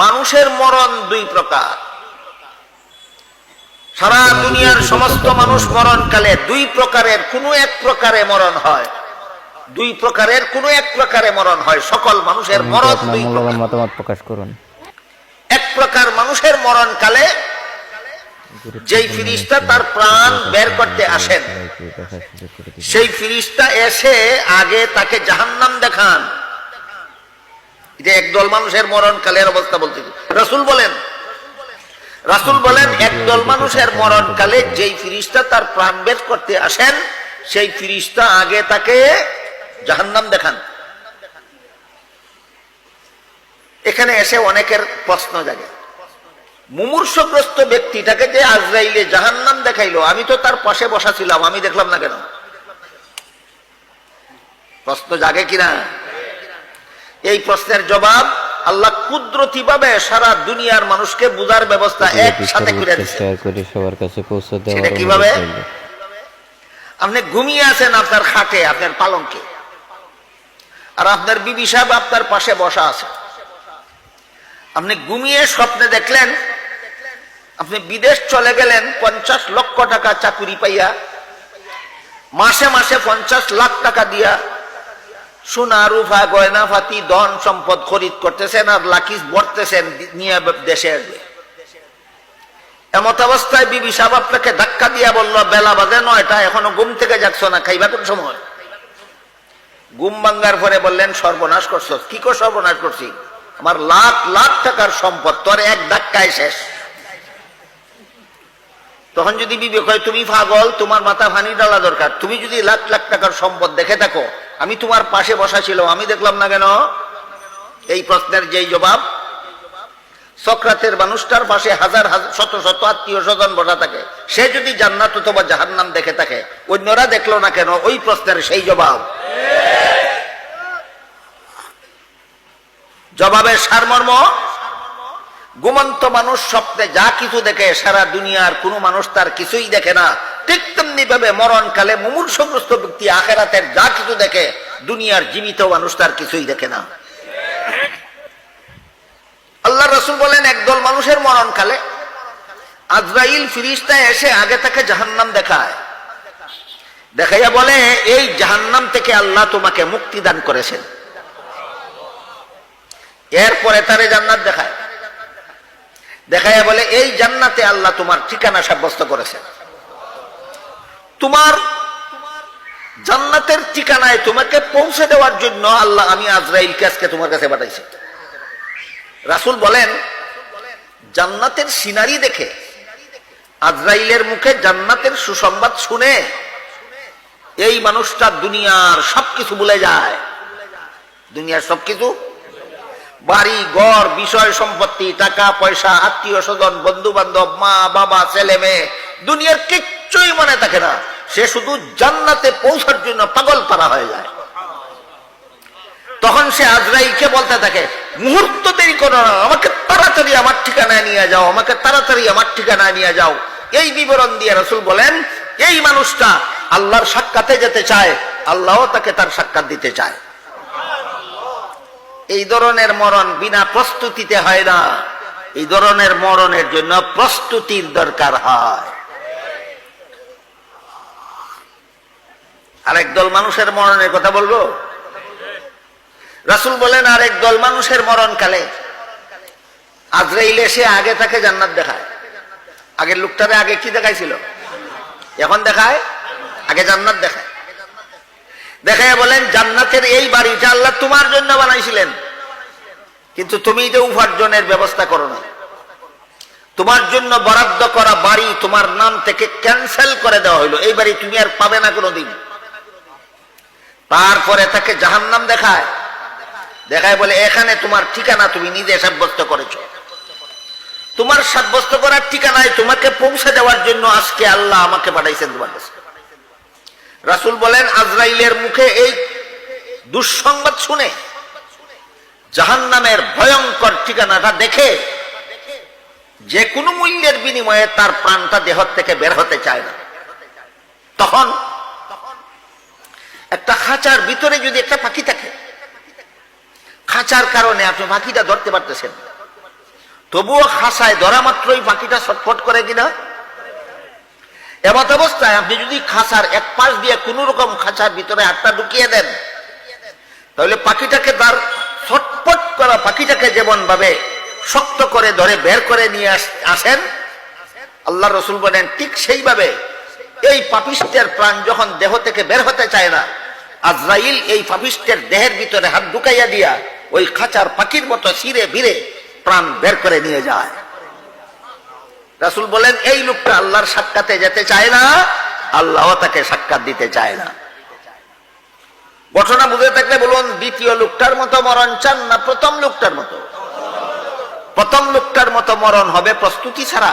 মানুষের মরণ দুই প্রকার। সারা দুনিয়ার সমস্ত মানুষ মরণকালে দুই প্রকারের কোনো এক প্রকারে মরণ হয়। দুই প্রকারের কোনো এক প্রকারে মরণ হয়। সকল মানুষের মরণ দুই প্রকার। মতামত প্রকাশ করুন। এক প্রকার মানুষের মরণকালে যেই ফিরিস্তা তার প্রাণ বের করতে আসেন সেই ফিরিস্তা এসে আগে তাকে জাহান্নাম দেখান। যে একদল মানুষের মরণকালের অবস্থা বলতে রাসূল বলেন রাসূল বলেন, একদল মানুষের মরণকালে যেই ফিরিস্তা তার প্রাণ বের করতে আসেন, সেই ফিরিস্তা আগে তাকে জাহান্নাম দেখান। এখানে এসে অনেকের প্রশ্ন জাগে। মুমূর্ষগ্রস্ত ব্যক্তিটাকে যে আজরাইলে জাহান্নাম দেখাইলো, আমি তো তার পাশে বসা ছিলাম, আমি দেখলাম না কেন? প্রশ্ন জাগে কিনা? এই প্রশ্নের জবাব আল্লাহ কুদরতি ভাবে সারা দুনিয়ার মানুষকে বুঝার ব্যবস্থা একসাথে করে দিচ্ছে সবার কাছে পৌঁছে সেটা কীভাবে? আপনি ঘুমিয়ে আছেন আপনার খাটে আপনার পালঙ্কে। আর আপনার বিবি সাহেব আপনার পাশে বসা আছে। আপনি ঘুমিয়ে স্বপ্নে দেখলেন আপনি বিদেশ চলে গেলেন পঞ্চাশ লক্ষ টাকা চাকুরি পাইয়া মাসে মাসে পঞ্চাশ লাখ টাকা দিয়া সোনা রূপা গয়না ফাতি, ধন সম্পদ খরিদ করতেছেন আর লাকিস ভরতেছেন নিয়ে দেশে আসবে। এমত অবস্থায় বিবি সাহেব আপনাকে ধাক্কা দিয়া বলল, বেলা বাজে নয়টা, এখনও ঘুম থেকে যাচ্ছ না, খাইবা কোন সময়? ঘুম ভাঙ্গার পরে বললেন, সর্বনাশ করছ। কি কো সর্বনাশ করছি? আমার লাখ লাখ টাকার সম্পদ, তোর এক ধাক্কায় শেষ। তখন যদি বিবে কয় তুমি পাগল, তোমার মাথা ফানি ডালা দরকার। তুমি যদি লাখ লাখ টাকার সম্পদ দেখে থাকো আমি তোমার পাশে বসা ছিল আমি দেখলাম না কেন? এই প্রশ্নের যেই জবাব, সক্রাতের মানুষটার পাশে হাজার শত শত আত্মীয় স্বজন বসা থাকে। সে যদি জান্নাত অথবা জাহান্নাম দেখে থাকে, অন্যরা দেখল না কেন? ওই প্রশ্নের সেই জবাব। জবাবের সারমর্ম, ঘুমন্ত মানুষ স্বপ্নে যা কিছু দেখে, সারা দুনিয়ার কোনো মানুষ তার কিছুই দেখে না। ঠিক তেমনি ভাবে মরণকালে মুমূর্ষগ্রস্ত ব্যক্তি আখেরাতের যা কিছু দেখে, দুনিয়ার জীবিত মানুষ তার কিছুই দেখে না। আল্লাহ রসুল বলেন, একদল মানুষের মরণকালে আজরাইল ফিরিস্তা এসে আগে তাকে জাহান্নাম দেখায়। দেখাইয়া বলে, এই জাহান্নাম থেকে আল্লাহ তোমাকে মুক্তি দান করেছেন। এরপরে তারে জান্নাত দেখায়। দেখাইয়া বলে, এই জান্নাতে আল্লাহ তোমার ঠিকানা সাব্যস্ত করেছে তোমার জান্নাতের ঠিকানায় তোমাকে পৌঁছে দেওয়ার জন্য আল্লাহ আমি আজরাইলকে আজকে তোমার কাছে পাঠাইছি। রাসুল বলেন, জান্নাতের সিনারি দেখে আজরাইলের মুখে জান্নাতের সুসংবাদ শুনে এই মানুষটা দুনিয়ার সবকিছু ভুলে যায়। দুনিয়ার সবকিছু? বাড়ি, ঘর, বিষয় সম্পত্তি, টাকা, পয়সা, আত্মীয় স্বজন বন্ধু বান্ধব মা, বাবা, ছেলে, মেয়ে, দুনিয়ার কিচ্ছুই মনে থাকে না। সে শুধু জান্নাতে পৌঁছার জন্য পাগল পারা হয়ে যায়। তখন সে আজরাইলকে বলতে থাকে, মুহূর্ত দেরি করো না, আমাকে তাড়াতাড়ি আমার ঠিকানায় নিয়ে যাও, আমাকে তাড়াতাড়ি আমার ঠিকানায় নিয়ে যাও। এই বিবরণ দিয়ে রসুল বলেন, এই মানুষটা আল্লাহর সাক্ষাতে যেতে চায়, আল্লাহও তাকে তার সাক্ষাৎ দিতে চায়। এই ধরনের মরণ বিনা প্রস্তুতিতে হয় না। এই ধরনের মরণের জন্য প্রস্তুতির দরকার হয়। আরেক দল মানুষের মরণের কথা বলব? রাসুল বলেন, আরেক দল মানুষের মরণকালে আজরাইল এসে আগে তাকে জান্নাত দেখায়। আগের লোকটারে আগে কি দেখাইছিল? এখন দেখায়, আগে জান্নাত দেখায়। দেখায় বলেন, জান্নাতের এই বাড়িটা আল্লাহ তোমার জন্য বানাইছিলেন। কিন্তু তুমি যে উপার্জনের ব্যবস্থা করো না। তোমার জন্য বরাদ্দ করা বাড়ি তোমার নাম থেকে ক্যান্সেল করে দেওয়া হইল। এই বাড়ি তুমি আর পাবে না কোনোদিন। তারপরে তাকে জাহান্নাম দেখায়। দেখায় বলে, এখানে তোমার ঠিকানা তুমি নিজে সাব্যস্ত করেছ। তোমার সাব্যস্ত করার ঠিকানায় তোমাকে পৌঁছে দেওয়ার জন্য আজকে আল্লাহ আমাকে পাঠাইছেন তোমার কাছে। রাসুল বলেন, আজরাইলের মুখে এই দুঃসংবাদ শুনে জাহান নামের ভয়ঙ্কর ঠিকানাটা দেখে যে কোনো মূল্যের বিনিময়ে তার প্রাণটা দেহ থেকে বের হতে চায় না। তখন একটা খাঁচার ভিতরে যদি একটা পাখি থাকে, খাঁচার কারণে আপনি পাখিটা ধরতে পারতেছেন। তবুও খাসায় ধরা মাত্রই পাখিটা ছটফট করে কিনা? এমত অবস্থায় আপনি যদি খাসার এক পাশ দিয়ে কোন রকম খাঁচার ভিতরে হাতটা ঢুকিয়ে দেন, তাহলে পাখিটাকে তার ছটফট করা পাখিটাকে যেমন ভাবে শক্ত করে ধরে বের করে নিয়ে আসেন, আল্লাহ রসুল বলেন, ঠিক সেইভাবে এই পাপিষ্টের প্রাণ যখন দেহ থেকে বের হতে চায় না আজরাইল এই পাপিষ্টের দেহের ভিতরে হাত ঢুকাইয়া দিয়া ওই খাঁচার পাখির মতো সিরে ভিড়ে প্রাণ বের করে নিয়ে যায়। রাসুল বলেন, এই লোকটা আল্লাহর সাক্ষাতে যেতে চায় না, আল্লাহ তাকে সাক্ষাৎ দিতে চায় না। ঘটনা বুঝে থাকলে বলুন, দ্বিতীয় লোকটার মতো মরণ চান না প্রথম লোকটার মতো? প্রথম লোকটার মতো মরণ হবে প্রস্তুতি ছাড়া।